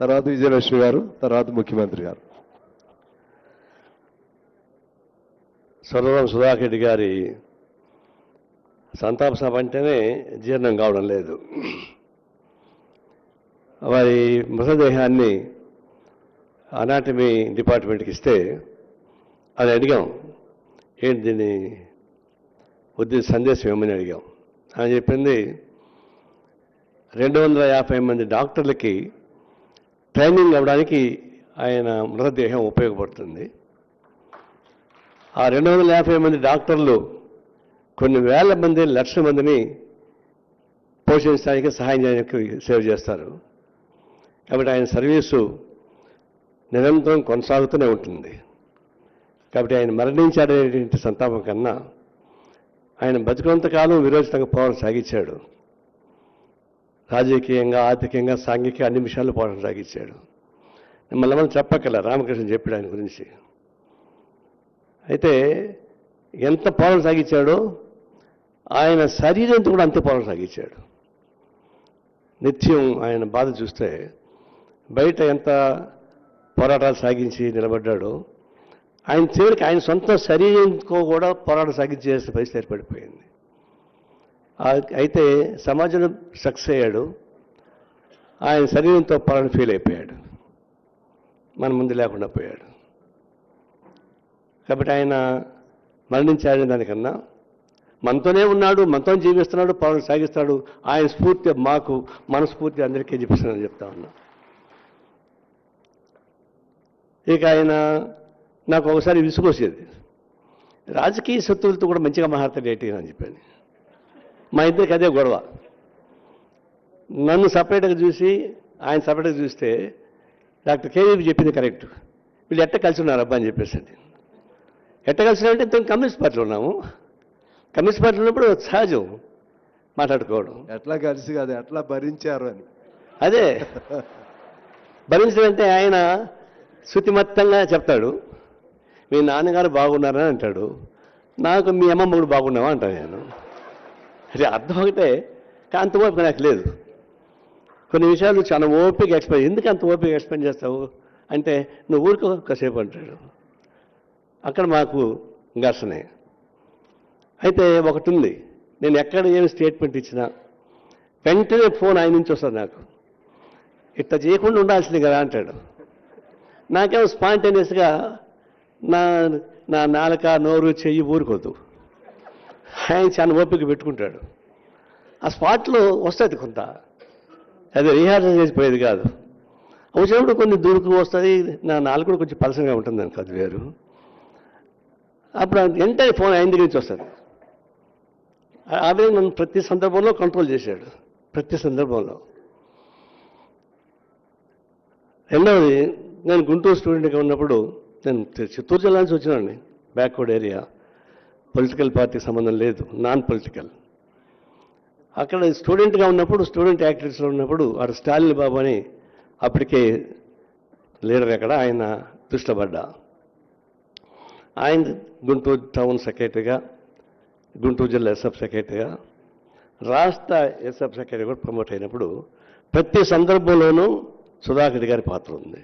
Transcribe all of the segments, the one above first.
తర్వాత విజయలక్ష్మి గారు తర్వాత ముఖ్యమంత్రి గారు. స్వర్ణరామ సుధాకర్ రెడ్డి గారి సంతాప సభ అంటేనే జీర్ణం కావడం లేదు. వారి మృతదేహాన్ని అనాటమీ డిపార్ట్మెంట్కి ఇస్తే అది అడిగాం. ఏంటి దీన్ని? ఉద్దేశ సందేశం ఏమని అడిగాం. అని చెప్పింది రెండు వందల యాభై మంది డాక్టర్లకి ట్రైనింగ్ అవ్వడానికి ఆయన మృతదేహం ఉపయోగపడుతుంది. ఆ రెండు వందల యాభై మంది డాక్టర్లు కొన్ని వేల మంది లక్షల మందిని పోషించడానికి సహాయం చేయడానికి సేవ చేస్తారు. కాబట్టి ఆయన సర్వీసు నిరంతరం కొనసాగుతూనే ఉంటుంది. కాబట్టి ఆయన మరణించాడనేటువంటి సంతాపం కన్నా ఆయన బతుకున్నంత విరోచితంగా పోవడం సాగించాడు. రాజకీయంగా ఆర్థికంగా సాంఘిక అన్ని విషయాలు పోవడం సాగించాడు. మళ్ళీ మనం చెప్పక్కల రామకృష్ణ చెప్పాడు ఆయన గురించి. అయితే ఎంత పోరాటం సాగించాడో ఆయన శరీరంతో కూడా అంతే పోరాటం సాగించాడు. నిత్యం ఆయన బాధ చూస్తే బయట ఎంత పోరాటాలు సాగించి నిలబడ్డాడో ఆయన చివరికి ఆయన సొంత శరీరంతో కూడా పోరాటం సాగించేసిన పరిస్థితి ఏర్పడిపోయింది. అయితే సమాజంలో సక్సెస్ అయ్యాడు. ఆయన శరీరంతో పోరాటం ఫీల్ అయిపోయాడు. మన ముందు లేకుండా పోయాడు. కాబట్టి ఆయన మరణించాడని దానికన్నా మనతోనే ఉన్నాడు మనతో జీవిస్తున్నాడు పాలన సాగిస్తాడు ఆయన స్ఫూర్తి మాకు మనస్ఫూర్తి అందరికీ చూపిస్తున్నాడని చెప్తా ఉన్నా. ఇక ఆయన నాకు ఒకసారి విసుగొచ్చేది. రాజకీయ శత్రువులతో కూడా మంచిగా మాట్లాడతాడు ఏంటి అని చెప్పాను. మా ఇద్దరికి అదే గొడవ. నన్ను సపరేట్గా చూసి ఆయన సపరేట్గా చూస్తే డాక్టర్ కేవీపీ చెప్పింది కరెక్ట్. వీళ్ళు ఎట్ట కలిసి ఉన్నారు అబ్బా అని చెప్పేసి ఎట్ట కలిసినారంటే ఇంత కమ్యూనిస్ట్ పార్టీలో ఉన్నాము. కమ్యూనిస్ట్ పార్టీలో ఉన్నప్పుడు సహజం మాట్లాడుకోవడం. ఎట్లా కలిసి కాదు ఎట్లా భరించారు అని. అదే. భరించడంటే ఆయన శుతిమత్తంగా చెప్తాడు. మీ నాన్నగారు బాగున్నారని అంటాడు. నాకు మీ అమ్మమ్మ కూడా బాగున్నావా అంటాను నేను. అది అర్థం ఒకటే కానీ అంత ఓపిక నాకు లేదు. కొన్ని విషయాలు చాలా ఓపిక ఎక్స్ప్లెయిన్ ఎందుకు అంత ఓపిక ఎక్స్ప్లెయిన్ చేస్తావు? అంటే నువ్వు ఊరికి కాసేపు అంటాడు. అక్కడ మాకు ఘర్షణే. అయితే ఒకటి ఉంది నేను ఎక్కడ ఏమి స్టేట్మెంట్ ఇచ్చినా వెంటనే ఫోన్ ఆయన నుంచి వస్తుంది నాకు. ఇట్లా చేయకుండా ఉండాల్సింది కదా అంటాడు. నాకేమో స్పాంటేనియస్గా నా నా నాలుక నోరు చెయ్యి ఊరుకోదు. ఆయన చాలా ఓపిక పెట్టుకుంటాడు. ఆ స్పాట్లో వస్తుంది కొంత. అది రిహార్సల్ చేసిపోయేది కాదు. వచ్చినప్పుడు కొన్ని దూరుకు వస్తుంది నా నాలుగు కూడా కొంచెం పలసంగా ఉంటుంది అని కాదు వేరు. అప్పుడు వెంటనే ఫోన్ ఆయన దగ్గర నుంచి వస్తుంది. ఆ- విధంగా నన్ను ప్రతి సందర్భంలో కంట్రోల్ చేశాడు. ప్రతి సందర్భంలో. రెండవది నేను గుంటూరు స్టూడెంట్గా ఉన్నప్పుడు నేను చిత్తూరు జిల్లా నుంచి వచ్చినాండి బ్యాక్వర్డ్ ఏరియా పొలిటికల్ పార్టీ సంబంధం లేదు నాన్ పొలిటికల్. అక్కడ స్టూడెంట్గా ఉన్నప్పుడు స్టూడెంట్ యాక్టివిటీస్లో ఉన్నప్పుడు అక్కడ స్టాలిన్ బాబు అని అప్పటికే లీడర్ అక్కడ ఆయన దృష్టపడ్డా. ఆయన గుంటూరు టౌన్ సెక్రటరీగా గుంటూరు జిల్లా ఎస్ఎఫ్ సెక్రటరీగా రాష్ట్ర ఎస్ఎఫ్ సెక్రటరీ కూడా ప్రమోట్ అయినప్పుడు ప్రతి సందర్భంలోనూ సుధాకర్ గారి పాత్ర ఉంది.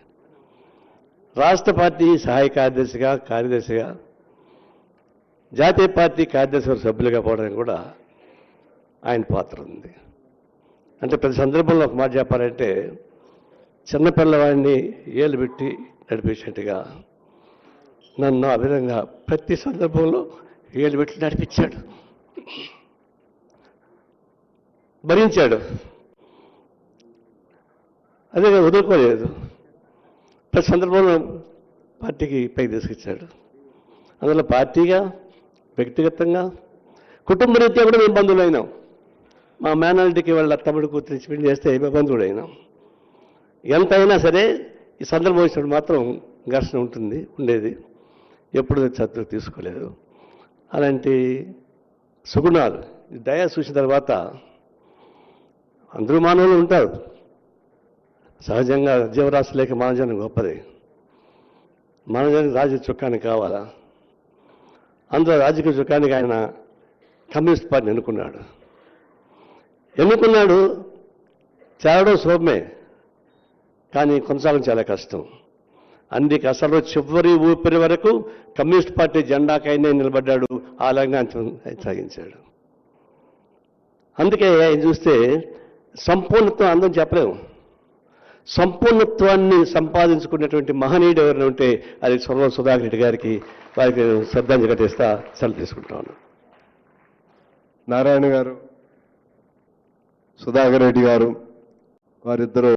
రాష్ట్ర పార్టీ సహాయ కార్యదర్శిగా కార్యదర్శిగా జాతీయ పార్టీ కార్యదర్శి సభ్యులుగా పోవడానికి కూడా ఆయన పాత్ర ఉంది. అంటే ప్రతి సందర్భంలో ఒక మాట చెప్పాలంటే చిన్నపిల్లవాడిని ఏలు పెట్టి నడిపించినట్టుగా నన్ను ఆ విధంగా ప్రతి సందర్భంలో ఏలు పెట్టి నడిపించాడు. భరించాడు. అదే వదులుకోలేదు. ప్రతి సందర్భంలో పార్టీకి పైకి తీసుకొచ్చాడు. అందులో పార్టీగా వ్యక్తిగతంగా కుటుంబ రీత్యా కూడా మేము బంధువులు అయినాం మా మేనాలిటీకి వాళ్ళ తమ్ముడు కూతురు పెళ్ళి చేస్తే మేము బంధువుడు ఎంతైనా సరే ఈ సందర్భం వచ్చినప్పుడు మాత్రం ఘర్షణ ఉంటుంది ఉండేది. ఎప్పుడు చదువు తీసుకోలేదు. అలాంటి సుగుణాలు ఈ దయ చూసిన తర్వాత అందరూ మానవులు ఉంటారు. సహజంగా జీవరాశి లేక మానవజనం గొప్పది. మానవజానికి రాజు చుక్కానికి కావాలా? అందులో రాజకీయ సుఖానికి ఆయన కమ్యూనిస్ట్ పార్టీని ఎన్నుకున్నాడు. ఎన్నుకున్నాడు చేరడం శోభమే కానీ కొనసాగడం చాలా కష్టం. అన్ని కష్టాలు చివరి ఊపిరి వరకు కమ్యూనిస్ట్ పార్టీ జెండాకైనా నిలబడ్డాడు అలాగే అంతం సాగించాడు అందుకే ఆయన చూస్తే సంపూర్ణత్వం అందరం చెప్పలేము. సంపూర్ణత్వాన్ని సంపాదించుకున్నటువంటి మహనీయుడు ఎవరైనా ఉంటే అది స్వర్వ సుధాకర్ రెడ్డి గారికి వారికి శ్రద్ధాంజలి ఘటిస్తా సెలవు తీసుకుంటాను నారాయణ గారు సుధాకర్ రెడ్డి గారు వారిద్దరూ